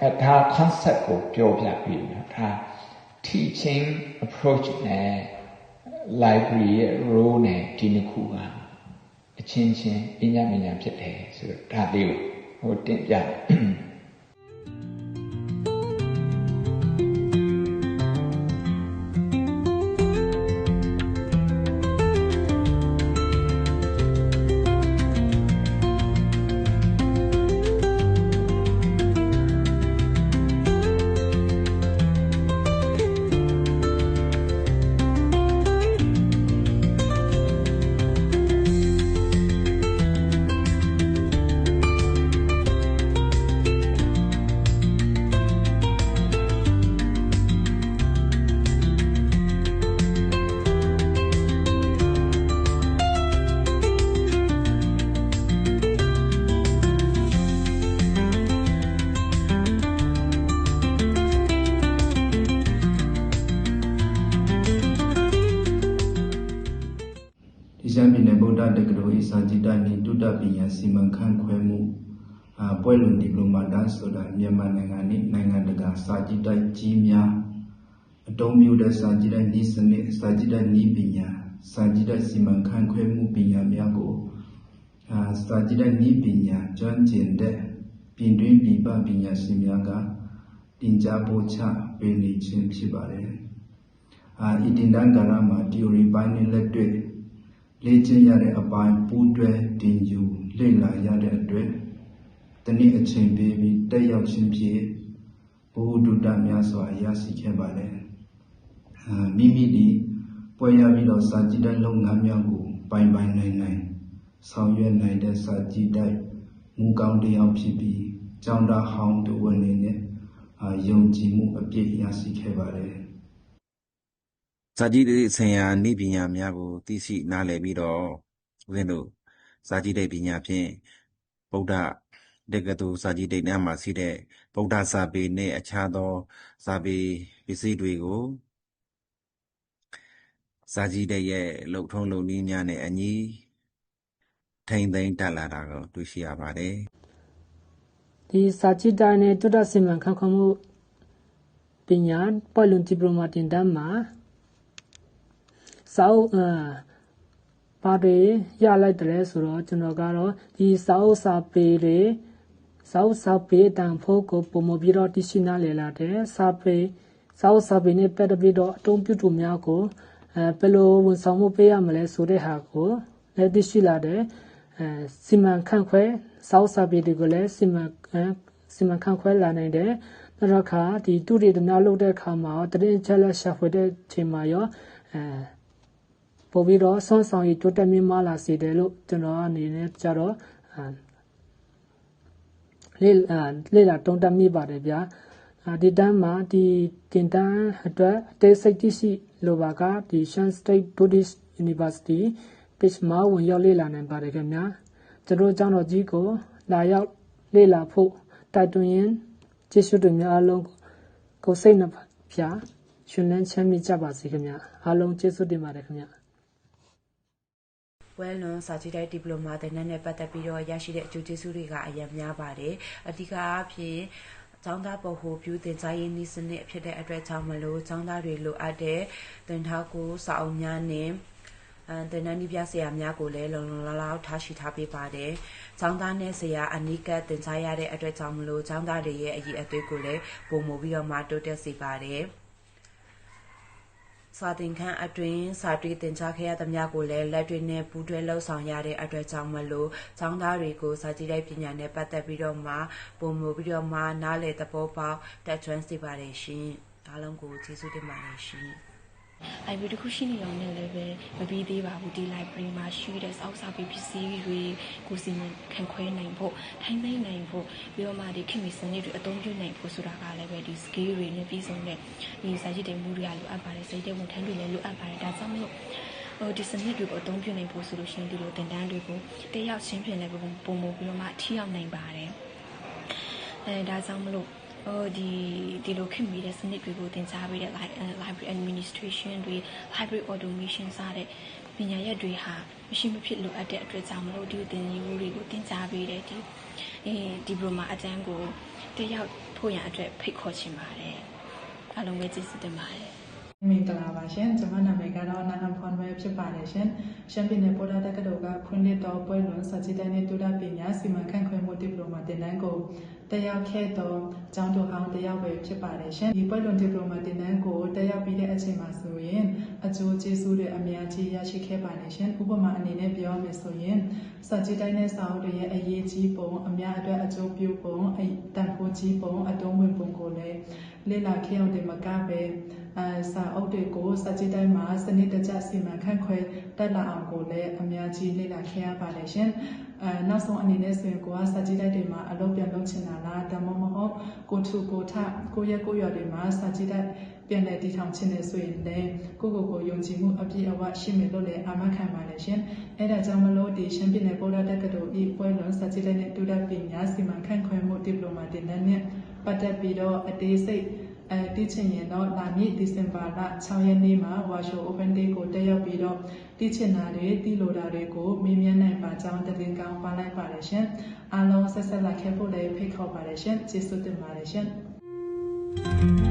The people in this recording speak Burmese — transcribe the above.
အဲဒါ concept ကိုပြောပြပြီးနော်ဒါ teaching approach နဲ့ library ရဲ့ role နဲ့ဒီနှစ်ခုကအချင်းချင်းပညာဉာဏ်ဖြစ်တယ်ဆိုတော့ဒါလေးကိုဟိုတင်ပြ ပွဲလွန်ဒီပလိုမာတာဆိုတာမြန်မာနိုင်ငံနဲ့နိုင်ငံတကာစာကြည့်တိုက်ကြီးများအတုံးမျိုးတဲ့စာကြည့်တိုက်ဤစနစ်စာကြည့်တိုက်ဤပညာစာကြည့်တိုက်စီမံခန့်ခွဲမှုပညာများကိုအာစာကြည့်တိုက်ဤပညာကျွမ်းကျင်တဲ့ပြင်တွင်းပြည်ပပညာရှင်များကတင် जा ပို့ချပေးနေခြင်းဖြစ်ပါတယ်အာဤတင်တန်းကာလမှာ theory ပိုင်းနဲ့လက်တွေ့ လေ့ကျင့်ရတဲ့အပိုင်းပူးတွဲတင်ယူလေ့လာရတဲ့အတွက်တနည်းအချိန်ပေးပြီးတက်ရောက်ခြင်းဖြင့်ဘုဟုတုတများစွာရရှိခဲ့ပါတယ်။မိမိဒီပွဲရပြီးတော့စာကြည့်တဲ့လုပ်ငန်းများကိုပိုင်ပိုင်နိုင်နိုင်ဆောင်ရွက်နိုင်တဲ့စာကြည့်တဲ့မူကောင်းတရားဖြစ်ပြီးကျောင်းသားဟောင်းတို့ဝင်နေတဲ့ယုံကြည်မှုအပြည့်ရရှိခဲ့ပါတယ်။ စာကြည့်တဲ့ဆင်ယာနိပညာများကို သိရှိနားလည်ပြီးတော့ဦးဇင်းတို့စာကြည့်တဲ့ပညာဖြင့်ဗုဒ္ဓတက္ကသိုလ်စာကြည့်တိုက်တန်းမှာရှိတဲ့ဗုဒ္ဓစာပေနဲ့အခြားသောစာပေပစ္စည်းတွေကိုစာကြည့်တဲ့ရဲ့လှုပ်ထုံးလုပ်နည်းများနဲ့အညီထိမ့်သိမ်းတက်လာတာကိုတွေ့ရှိရပါတယ်ဒီစာကြည့်တိုင်းနဲ့တွတ်တစီမံခန့်ခွဲမှုပညာပေါ်လွန်ဒီပလိုမာတင်တန်းမှာ စောက်အာပါတွေရလိုက်တယ်ဆိုတော့ကျွန်တော်ကတော့ဒီစာအုပ်စာပေတွေစာအုပ်စာပေတန်ဖို့ကိုပုံမပြီးတော့တရှိနာလေလာတဲ့စာပေစာအုပ်စာပေနဲ့ပတ်သက်ပြီးတော့အတုံးပြုတူများကိုအဲဘယ်လိုဝန်ဆောင်မှုပေးရမလဲဆိုတဲ့ဟာကိုလည်းသိရှိလာတဲ့အဲစီမံခန့်ခွဲစာအုပ်စာပေတွေကိုလည်းစီမံစီမံခန့်ခွဲလာနိုင်တယ်နောက်တစ်ခါဒီတူတွေတများလုပ်တဲ့အခါမှာတရင်ချက်လက်ရှာဖွေတဲ့ချိန်မှာရောအဲ ပို့ပြီးတော့ဆွမ်းဆောင်ရည်တိုးတက်မြင့်မားလာစေတယ်လို့ကျွန်တော်အနေနဲ့ကြတော့လေ့လေ့လာတုံးတက်မိပါတယ်ဗျာဒီတန်းမှာဒီတင်တန်းအတွက်အသေးစိတ်သိရှိလိုပါကဒီ Shan State Buddhist University page မှာဝင်ရောက်လေ့လာနိုင်ပါတယ်ခင်ဗျာကျွန်တော်ကျောင်းတော်ကြီးကိုလာရောက်လေ့လာဖို့တိုက်တွန်းရင်ကျေးဇူးတင်များအားလုံးကိုစိတ်နှပါဖြာရှင်လန်းချမ်းမြေ့ကြပါစေခင်ဗျာအားလုံးကျေးဇူးတင်ပါတယ်ခင်ဗျာ ပွဲလွန်စာကြည့်တဲ့ဒီပလိုမာသင်တန်းနဲ့ပတ်သက်ပြီးတော့ရရှိတဲ့အကျိုးကျေးဇူးတွေကအရင်များပါတယ်အဓိကအားဖြင့်ကျောင်းသားပေါ်ဟိုပြုတင်ကြားရေးနည်းစနစ်ဖြစ်တဲ့အတွက်ကြောင့်မလို့ကျောင်းသားတွေလိုအပ်တဲ့သင်ထောက်ကိုစာအုပ်များနဲ့အဲတင်နန်းဒီပြဆရာများကိုလည်းလုံလုံလောက်လောက်ထားရှိထားပေးပါတယ်။ကျောင်းသားနဲ့ဆရာအနိကတင်ကြားရတဲ့အတွက်ကြောင့်မလို့ကျောင်းသားတွေရဲ့အရေးအသွေးကိုလည်းပုံမပြီးတော့မှတိုးတက်စေပါတယ်။ စာသင်ခန်းအတွင်း စာတွေ့သင်ကြားခဲ့ရသမျှကိုလည်း လက်တွေ့နဲ့ ပူးတွဲလှုပ်ဆောင်ရတဲ့အတွက်ကြောင့်မလို့ ကျောင်းသားတွေကို စာကြည့်တဲ့ပညာနဲ့ ပတ်သက်ပြီးတော့မှပုံမပြီးတော့မှ နားလည်သဘောပေါက်တက်ကျွမ်းစေပါတယ်ရှင်။အားလုံးကို ကျေးဇူးတင်ပါတယ်ရှင်။ library တစ်ခုရှိနေအောင်နဲ့လည်းပဲမပြီးသေးပါဘူးဒီ library မှာရှိတဲ့စောက်စာပေပစ္စည်းတွေကိုစီမံခံခွဲနိုင်ဖို့ထိုင်းသိမ်းနိုင်ဖို့ပြီးတော့မှဒီခင်မီစနစ်တွေအသုံးပြုနိုင်ဖို့ဆိုတာကလည်းပဲဒီ skill တွေနဲ့ပြည်စုံတဲ့ဒီစာကြည့်တဲ့မှုတွေကလိုအပ်ပါတယ်စိတ်တဲ့ဝန်ထမ်းတွေလည်းလိုအပ်ပါတယ်ဒါကြောင့်မလို့ဟိုဒီစနစ်တွေကိုအသုံးပြုနိုင်ဖို့ဆိုလို့ရှိရင်ဒီလိုတင်တန်းတွေကိုတယောက်ချင်းဖြစ်နေပုံပုံပြီးတော့မှထိရောက်နိုင်ပါတယ်အဲဒါကြောင့်မလို့ဟို ဒီဒီလိုခင်မိတဲ့စနစ်တွေကိုသင်ကြားပေးတဲ့ library administration တွေ library automation စတဲ့ပညာရပ်တွေဟာမရှိမဖြစ်လိုအပ်တဲ့အတွက်ကြောင့်မလို့ဒီသင်ယူမှုတွေကိုသင်ကြားပေးတဲ့ဒီအဲဒီပရိုမာအတန်းကိုတတက်ရောက်ဖို့ရန်အတွက်ဖိတ်ခေါ်ချင်ပါတယ်အားလုံးပဲကျေးဇူးတင်ပါတယ် မင်္ဂလာပါရှင်ကျွန်မနာမည်ကတော့နာဟန်ဖွန်ဝဲဖြစ်ပါတယ်ရှင်ရှမ်းပြည်နယ်ပေါ်လာတက္ကသိုလ်ကခွင့်လက်တော်ပွဲလွန်စာကြည်တိုင်းနဲ့တူတာပညာစီမံခန့်ခွဲမှုဒီပလိုမာတင်တန်းကိုတက်ရောက်ခဲ့တော့ကျောင်းတော်အောင်တက်ရောက်ပဲဖြစ်ပါတယ်ရှင်ဒီပွဲလွန်ဒီပလိုမာတင်တန်းကိုတက်ရောက်ပြီးတဲ့အချိန်မှာဆိုရင်အကျိုးကျေးဇူးတွေအများကြီးရရှိခဲ့ပါတယ်ရှင်ဥပမာအနေနဲ့ပြောမယ်ဆိုရင်စာကြည်တိုင်းနဲ့စာအုပ်တွေရဲ့အရေးကြီးပုံအများအတွက်အကျိုးပြုပုံအတန်ဖိုးကြီးပုံအတုံးဝင်ပုံကိုလည်းလေ့လာခဲ့အောင်ဒီမကပဲ အဲစာအုပ်တွေကိုစာကြည့်တိုင်းမှာစနစ်တကျစီမံခန့်ခွဲတက်လာအောင်ကိုလည်းအများကြီးလေ့လာခဲ့ရပါတယ်ရှင်။အဲနောက်ဆုံးအနေနဲ့ဆိုရင်ကိုကစာကြည့်တိုက်တွေမှာအလုပ်ပြန်လုပ်ချင်တာလားဒါမှမဟုတ်ကိုထုကိုထကိုရက်ကိုရွာတွေမှာစာကြည့်တိုက်ပြန်လည်တည်ထောင်ခြင်းနဲ့ဆိုရင်လည်းကိုကိုကိုယုံကြည်မှုအပြည့်အဝရှိမယ်လို့လည်းအာမခံပါတယ်ရှင်။အဲဒါကြောင့်မလို့ဒီရှမ်းပြည်နယ်ပေါ်လာတက္ကသိုလ်ဤပွဲလွန်စာကြည့်တိုက်နဲ့တူတဲ့ပညာစီမံခန့်ခွဲမှုဒီပလိုမာတင်တဲ့နဲ့ပတ်သက်ပြီးတော့အသေးစိတ် အဲတည်ချင်ရင်တော့လာမည့်ဒီဇင်ဘာလ6ရက်နေ့မှာ Workshop Open Day ကိုတက်ရောက်ပြီးတော့တည်ချင်တာတွေတည်လိုတာတွေကိုမေးမြန်းနိုင်ပါကြောင်းတည်င်းကောင်းပါလိုက်ပါတယ်ရှင်အားလုံးဆက်ဆက်လာခဲ့ဖို့လည်းဖိတ်ခေါ်ပါတယ်ရှင်ကျေးဇူးတင်ပါတယ်ရှင်